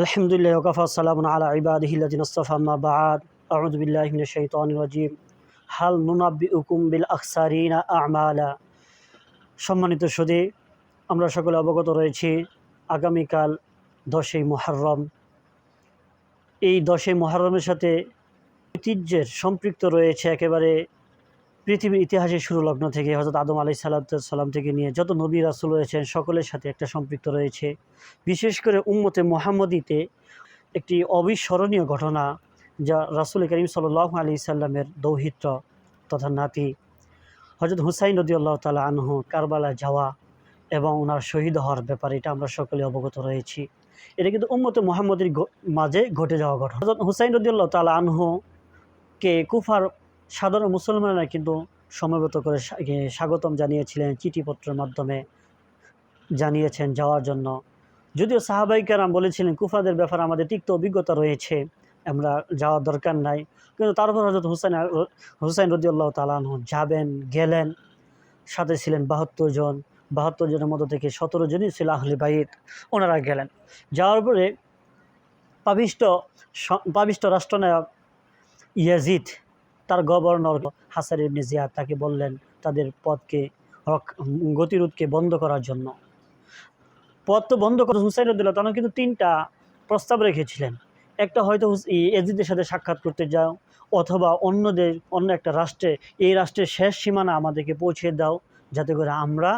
আলহামদুলিল্লাহ ওকাফা সালাম আলা ইবাদহিল্লাদিন আস্তফাম্মা বাদ আউদুবিল্লাহমিন শৈতান রাজিম। হাল নুনাব্বি উকুম বিল আকসারিনা আমালা। সম্মানিত সুদী, আমরা সকলে অবগত রয়েছি, আগামীকাল দশই মহরম এই দশই মহরমের সাথে ঐতিহ্যের সম্পৃক্ত রয়েছে একেবারে পৃথিবীর ইতিহাসের শুরু লগ্ন থেকে হজরত আদম আলি সাল্লাম থেকে নিয়ে যত নবী রাসুল রয়েছেন, সকলের সাথে একটা সম্পৃক্ত রয়েছে। বিশেষ করে উম্মতে মোহাম্মদীতে একটি অবিস্মরণীয় ঘটনা, যা রাসুল করিম সাল্লাহ আলি সাল্লামের দৌহিত্র তথা নাতি হজরত হুসাইন রদিউল্লাহ তালা আনহু কারবালা যাওয়া এবং ওনার শহীদ হওয়ার ব্যাপারে এটা আমরা সকলে অবগত রয়েছি। এটা কিন্তু উম্মতে মোহাম্মদের মাঝে ঘটে যাওয়া ঘটনা। হজরত হুসাইন রদিউল্লাহ তালা আনহুকে কুফার সাধারণ মুসলমানরা কিন্তু সমবেত করে স্বাগতম জানিয়েছিলেন চিঠিপত্রের মাধ্যমে জানিয়েছেন যাওয়ার জন্য। যদিও সাহাবাইকারাম বলেছিলেন, কুফাদের ব্যাপারে আমাদের তিক্ত অভিজ্ঞতা রয়েছে, আমরা যাওয়ার দরকার নাই। কিন্তু তারপর হজরত হুসাইন হুসাইন রদিউল্লাহ তালানহ যাবেন, গেলেন। সাথে ছিলেন বাহাত্তর জন। বাহাত্তর জনের মধ্যে থেকে সতেরো জনই ছিল আহলি বাইত, ওনারা গেলেন। যাওয়ার পরে পাবিষ্ট পাবিষ্ট রাষ্ট্রনায়ক ইয়াজিদ তার গভর্নর হাসান ইবনে জিয়াদ তাকে বললেন তাদের পথকে গতিরোধকে বন্ধ করার জন্য। পথ তো বন্ধ করে হুসাইন রদুল্লাহ তখন কিন্তু তিনটা প্রস্তাব রেখেছিলেন। একটা হয়তো এজিদের সাথে সাক্ষাৎ করতে যাও, অথবা অন্যদের, অন্য একটা রাষ্ট্রে, এই রাষ্ট্রের শেষ সীমানা আমাদেরকে পৌঁছে দাও, যাতে করে আমরা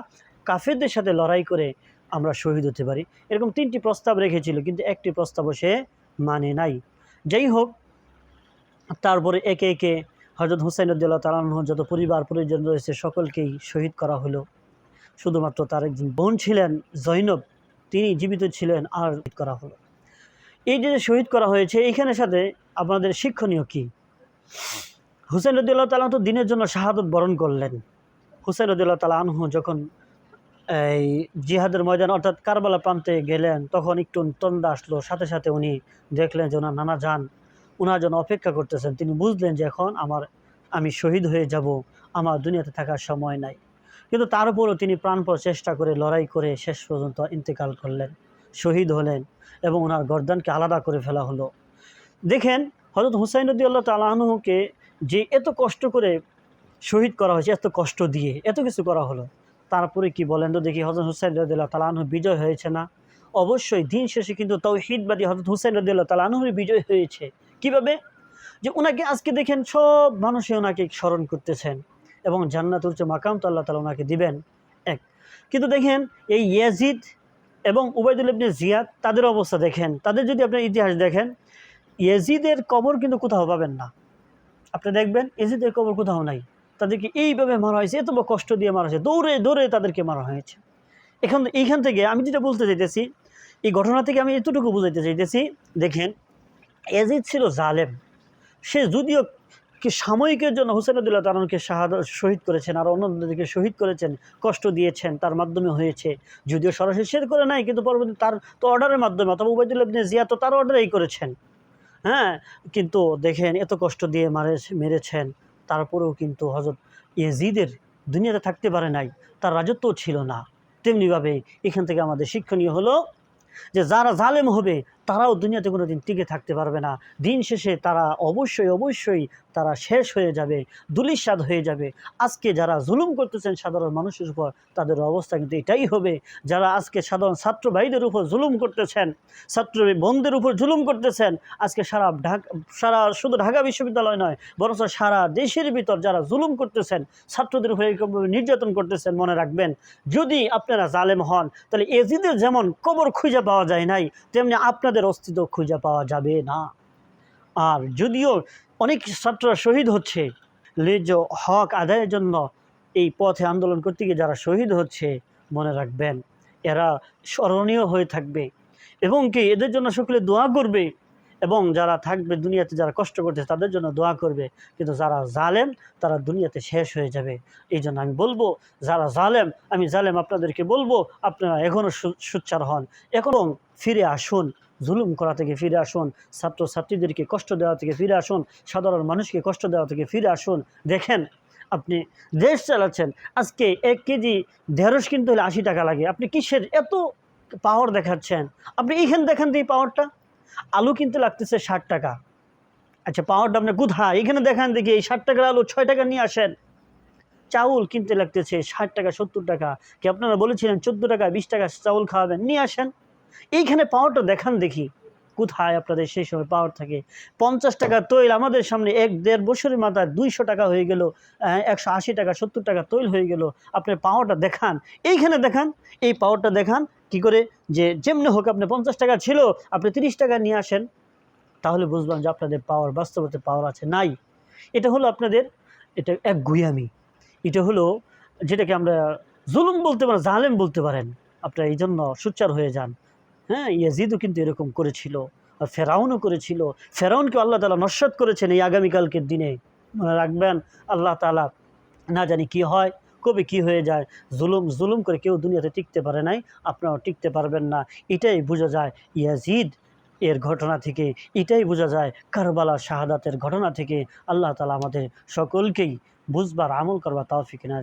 কাফেরদের সাথে লড়াই করে আমরা শহীদ হতে পারি। এরকম তিনটি প্রস্তাব রেখেছিল, কিন্তু একটি প্রস্তাবও সে মানে নাই। যাই হোক, তারপরে একে একে হজরত হুসাইন উদ্দুল্লাহ তালাহ যত পরিবার পরিজন রয়েছে, সকলকেই শহীদ করা হলো। শুধুমাত্র তার একজন বোন ছিলেন জৈনব, তিনি জীবিত ছিলেন আর করা হলো। এই যে শহীদ করা হয়েছে এইখানের সাথে আপনাদের শিক্ষণীয় কি? হুসেন রদুল্লাহ তালাহ তো দিনের জন্য শাহাদত বরণ করলেন। হুসেন রদুল্লাহ তালা আনহু যখন এই জিহাদের ময়দান, অর্থাৎ কারবালা প্রান্তে গেলেন, তখন একটু তন্দা আসলো। সাথে সাথে উনি দেখলেন যে ওনার নানা যান ওনার জন্য অপেক্ষা করতেছেন। তিনি বুঝলেন যে এখন আমার, আমি শহীদ হয়ে যাব, আমার দুনিয়াতে থাকার সময় নাই। কিন্তু তারপরও তিনি প্রাণপর চেষ্টা করে, লড়াই করে শেষ পর্যন্ত ইন্তেকাল করলেন, শহীদ হলেন এবং ওনার গর্দানকে আলাদা করে ফেলা হলো। দেখেন হজরত হুসাইন রদিউল্লাহ তালাহনুকে যে এত কষ্ট করে শহীদ করা হয়েছে, এত কষ্ট দিয়ে এত কিছু করা হলো, তারপরে কি বলেন তো দেখি হজরত হুসাইন রদিল্লাহ তালাহু বিজয় হয়েছে না? অবশ্যই দিন শেষে কিন্তু তৌহিদবাদী হজরত হুসাইন রদিল্লাহ তালাহুর বিজয় হয়েছে। কীভাবে? যে ওনাকে আজকে দেখেন সব মানুষই ওনাকে স্মরণ করতেছেন এবং জান্নাত উচ্চ মাকাম, তো আল্লাহ তালা ওনাকে দিবেন এক। কিন্তু দেখেন এই ইয়াজিদ এবং উবায়দুল ইবনে জিয়াদ তাদের অবস্থা দেখেন। তাদের যদি আপনার ইতিহাস দেখেন, ইয়াজিদের কবর কিন্তু কোথাও পাবেন না। আপনি দেখবেন ইয়াজিদের কবর কোথাও নাই। তাদেরকে এইভাবে মারা হয়েছে, এত কষ্ট দিয়ে মারা হয়েছে, দৌড়ে দৌড়ে তাদেরকে মারা হয়েছে। এখন এইখান থেকে আমি যেটা বলতে চাইতেছি, এই ঘটনা থেকে আমি এতটুকু বুঝাইতে চাইতেছি, দেখেন এজিদ ছিল জালেম। সে যদিও কি সাময়িকের জন্য হুসেনুদ্দুল্লাহ তারণকে শাহাদ শহীদ করেছেন, আর অন্যদেরকে শহীদ করেছেন, কষ্ট দিয়েছেন, তার মাধ্যমে হয়েছে। যদিও সরাসরি শের করে নাই, কিন্তু পরবর্তী তার তো অর্ডারের মাধ্যমে, অথবা উবায়দুল্লাহ জিয়া তো তার অর্ডারেই করেছেন। হ্যাঁ কিন্তু দেখেন এত কষ্ট দিয়ে মারে, মেরেছেন, তারপরেও কিন্তু হজরত ইয়েজিদের দুনিয়াতে থাকতে পারে নাই, তার রাজত্বও ছিল না। তেমনিভাবে এখান থেকে আমাদের শিক্ষণীয় হলো যে যারা জালেম হবে তারাও দুনিয়াতে কোনো দিন টিকে থাকতে পারবে না। দিন শেষে তারা অবশ্যই অবশ্যই তারা শেষ হয়ে যাবে দুলিশাদ হয়ে যাবে। আজকে যারা জুলুম করতেছেন সাধারণ মানুষের উপর, তাদের অবস্থা কিন্তু এটাই হবে। যারা আজকে সাধারণ ছাত্র ভাইদের উপর জুলুম করতেছেন, ছাত্র বোনদের উপর জুলুম করতেছেন, আজকে সারা ঢাকা, সারা শুধু ঢাকা বিশ্ববিদ্যালয় নয়, বরঞ্চ সারা দেশের ভিতর যারা জুলুম করতেছেন, ছাত্রদের উপর এরকমভাবে নির্যাতন করতেছেন, মনে রাখবেন। যদি আপনারা জালেম হন, তাহলে এজিদের যেমন কবর খুঁজে পাওয়া যায় নাই, তেমনি আপনাদের অস্তিত্ব খুঁজে পাওয়া যাবে না। আর যদিও অনেক ছাত্ররা শহীদ হচ্ছে, লেজ হক আদায়ের জন্য এই পথে আন্দোলন করতে গিয়ে যারা শহীদ হচ্ছে, মনে রাখবেন, এরা স্মরণীয় হয়ে থাকবে। এবং কি এদের জন্য সকলে দোয়া করবে এবং যারা থাকবে দুনিয়াতে, যারা কষ্ট করতেছে তাদের জন্য দোয়া করবে। কিন্তু যারা জালেম, তারা দুনিয়াতে শেষ হয়ে যাবে। এই জন্য আমি বলব, যারা জালেম, আমি জালেম আপনাদেরকে বলব, আপনারা এখনও সুচ্চার হন। এখনও ফিরে আসুন। জুলুম করা থেকে ফিরে আসুন ছাত্র ছাত্রীদেরকে কষ্ট দেওয়া থেকে ফিরে আসুন, সাধারণ মানুষকে কষ্ট দেওয়া থেকে ফিরে আসুন। দেখেন, আপনি দেশ চালাচ্ছেন, আজকে এক কেজি ঢেঁড়স কিনতে হলে আশি টাকা লাগে। আপনি কিসের এত পাওয়ার দেখাচ্ছেন? আপনি এইখানে দেখেন তো এই পাওয়ারটা আলু কিনতে লাগতেছে ষাট টাকা। আচ্ছা পাওয়ারটা আপনি কোথায়? এখানে দেখান দেখি এই ষাট টাকার আলু ছয় টাকা নিয়ে আসেন। চাউল কিনতে লাগতেছে ষাট টাকা, সত্তর টাকা। কি আপনারা বলেছিলেন, চোদ্দ টাকা, বিশ টাকা চাউল খাওয়াবেন? নিয়ে আসেন। এইখানে পাওয়ারটা দেখান দেখি। কোথায় আপনাদের সেই সময় পাওয়ার থাকে? পঞ্চাশ টাকা তৈল আমাদের সামনে এক দেড় বছরের মাথায় দুইশো টাকা হয়ে গেল একশো আশি টাকা, সত্তর টাকা তৈল হয়ে গেল। আপনার পাওয়ারটা দেখান। এইখানে দেখান, এই পাওয়ারটা দেখান কি করে? যে যেমনি হোক আপনি পঞ্চাশ টাকা ছিল, আপনি তিরিশ টাকা নিয়ে আসেন। তাহলে বুঝলাম যে আপনাদের পাওয়ার বাস্তবতে পাওয়ার আছে, নাই। এটা হলো আপনাদের, এটা এক গুয়ামি। এটা হলো যেটাকে আমরা জুলুম বলতে পারেন, জালেম বলতে পারেন। আপনারা এই জন্য সুচার হয়ে যান। হ্যাঁ ইয়াজিদও কিন্তু এরকম করেছিল ফেরাউনও করেছিল। ফেরাউনকে আল্লাহ তালা নস্বাত করেছেন এই আগামীকালকের দিনে। মনে রাখবেন, আল্লাহ তালা না জানি কি হয়, কবে কি হয়ে যায়, জুলুম জুলুম করে কেউ দুনিয়াতে টিকতে পারে নাই, আপনারাও টিকতে পারবেন না। এটাই বোঝা যায় ইয়াজিদ এর ঘটনা থেকে, এটাই বোঝা যায় কারবালা শাহাদাতের ঘটনা থেকে। আল্লাহ তালা আমাদের সকলকেই বুঝবার, আমল করবার তৌফিক না